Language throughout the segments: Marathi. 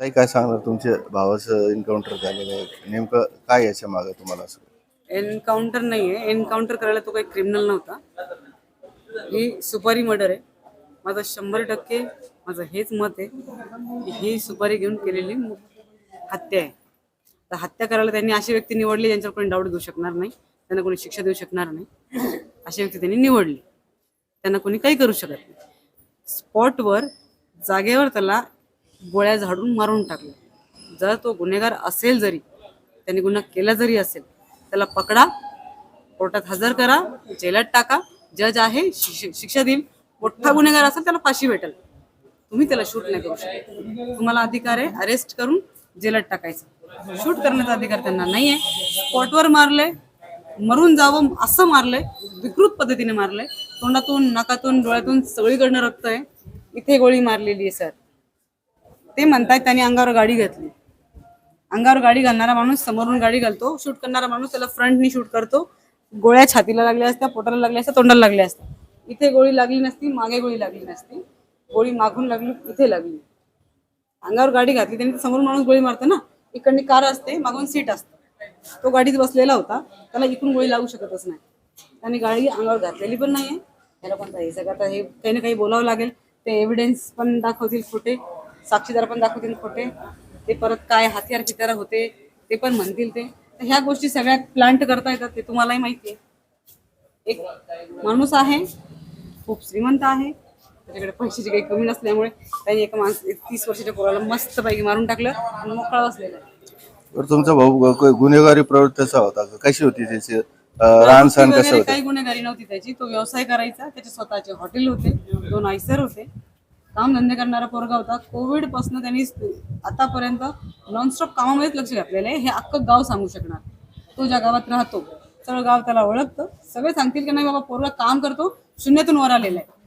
ताई काय सांगणार? तुमच्या भावाचं एन्काउंटर झालेलं आहे. नेमकं काय याच्या मागे तुम्हाला असं? एन्काउंटर नाही आहे एन्काउंटर करायला तो काही क्रिमिनल नव्हता. ही सुपारी मर्डर आहे. माझं शंभर टक्के माझं हेच मत आहे की ही सुपारी घेऊन केलेली हत्या आहे. तर हत्या करायला त्यांनी अशी व्यक्ती निवडली ज्यांच्यावर कोणी डाऊट घेऊ शकणार नाही. त्यांना कोणी शिक्षा देऊ शकणार नाही. अशी व्यक्ती त्यांनी निवडली. त्यांना कोणी काही करू शकत नाही. स्पॉटवर जागेवर त्याला गोळ्या झाडून मारून टाकलं जर तो गुन्हेगार असेल जरी त्यांनी गुन्हा केला जरी असेल त्याला पकडा कोर्टात हजर करा जेलात टाका जज आहे शिक्षा देईल. मोठा गुन्हेगार असेल त्याला फाशी भेटेल. तुम्ही त्याला शूट नाही करू शकत. तुम्हाला अधिकार आहे अरेस्ट करून जेलात टाकायचं. शूट करण्याचा अधिकार त्यांना नाही आहे स्पॉटवर मारले मरून जावं असं मारलंय विकृत पद्धतीने मारलंय. तोंडातून नाकातून डोळ्यातून सगळीकडनं रक्त आहे. इथे गोळी मारलेली आहे सर. ते म्हणतायत त्यांनी अंगावर गाडी घातली. अंगावर गाडी घालणारा माणूस समोरून गाडी घालतो शूट करणारा माणूस त्याला फ्रंटनी शूट करतो. गोळ्या छातीला लागल्या असत्या पोटाला लागल्या असत्या तोंडाला लागल्या असत्या. इथे गोळी लागली नसती मागे गोळी लागली नसती. गोळी मागून लागली इथे लागली. अंगावर गाडी घातली त्यांनी समोरून माणूस गोळी मारतो ना. इकडनी कार असते मागून सीट असते. तो गाडीत बसलेला होता त्याला इकडून गोळी लागू शकतच नाही. त्याने गाडी अंगावर घातलेली पण नाहीये. त्याला कोणता हे सगळं आता हे काही ना काही बोलावं लागेल. ते एव्हिडन्स पण दाखवतील खोटे. साक्षीदार पण दाखवतील खोटे. ते परत काय हत्यार पित्यार होते ते पण म्हणतील ते. तर ह्या गोष्टी सगळ्या प्लांट करता येतात ते तुम्हालाही माहिती आहे. एक माणूस आहे खूप श्रीमंत आहे. त्याच्याकडे पैशाची काही कमी नसल्यामुळे त्यांनी एका माणस तीस वर्षाच्या पोराला मस्त पैकी मारून टाकलं आणि मोकळा बसलेला तुमचा भाऊ ग- गुन्हेगारी प्रवृत्तीचा होता? का? कशी होती त्याची कसं होतं? काही गुन्हेगारी नव्हती त्याची. तो व्यवसाय करायचा त्याचे स्वतःचे हॉटेल होते दोन आयसर होते. काम धंदे करणारा पोरगा होता. कोविडपासून त्यांनी आतापर्यंत नॉनस्टॉप कामामध्येच लक्ष घातलेलं आहे. हे अख्खं गाव सांगू शकणार. तो ज्या गावात राहतो सगळं गाव त्याला ओळखतं. सगळे सांगतील की नाही बाबा पोरगा काम करतो शून्यातून वर आलेला आहे.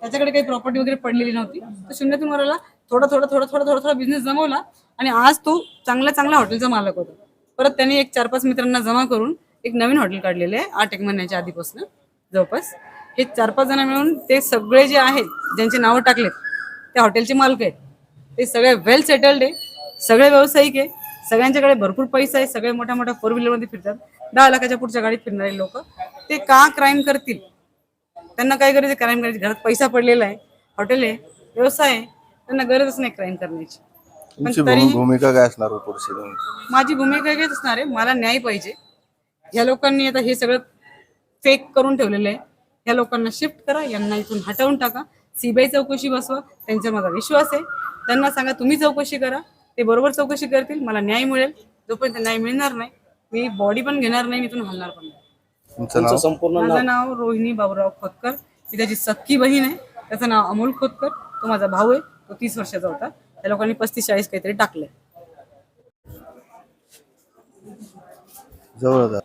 त्याच्याकडे काही प्रॉपर्टी वगैरे पडलेली नव्हती. तर शून्यातून वर आला थोडा थोडा थोडा थोडा थोडा थोडा बिझनेस जमवला आणि आज तो चांगल्या चांगल्या हॉटेलचा मालक होता. परत त्यांनी एक चार पाच मित्रांना जमा करून एक नवीन हॉटेल काढलेले आहे आठ एक महिन्याच्या आधीपासून. जवळपास हे चार पाच जण मिळून ते सगळे जे आहेत ज्यांचे नावं टाकलेत त्या हॉटेलचे मालक आहेत. ते सगळे वेल सेटल्ड आहे सगळे व्यावसायिक आहे सगळ्यांच्याकडे भरपूर पैसा आहे सगळे मोठ्या मोठ्या फोर व्हीलरमध्ये फिरतात. दहा लाखाच्या पुढच्या गाडीत फिरणारे लोक. ते का क्राईम करतील? त्यांना काय गरज आहे क्राईम करायची? घरात पैसा पडलेला आहे. हॉटेल आहे व्यवसाय आहे. त्यांना गरजच नाही क्राईम करण्याची. तुमची भूमी- भूमिका काय असणार माझी भूमिका वेगळीच असणार आहे? मला न्याय पाहिजे. या लोकांनी आता हे सगळं फेक करून ठेवलेलं आहे. या लोकांना शिफ्ट करा यांना इथून हटवून टाका. सीबीआय चौकशी बसवा त्यांच्यावर माझा विश्वास आहे. त्यांना सांगा तुम्ही चौकशी करा. ते बरोबर चौकशी करतील मला न्याय मिळेल. जोपर्यंत न्याय मिळणार नाही मी बॉडी पण घेणार नाही मी इथून हलणार पण नाही. माझं नाव? रोहिणी बाबुराव खोतकर. ही त्याची सख्खी बहीण आहे. त्याचं नाव अमोल खोतकर. तो माझा भाऊ आहे. तो तीस वर्षाचा होता. त्या लोकांनी पस्तीस चाळीस काहीतरी टाकले जवळ जा.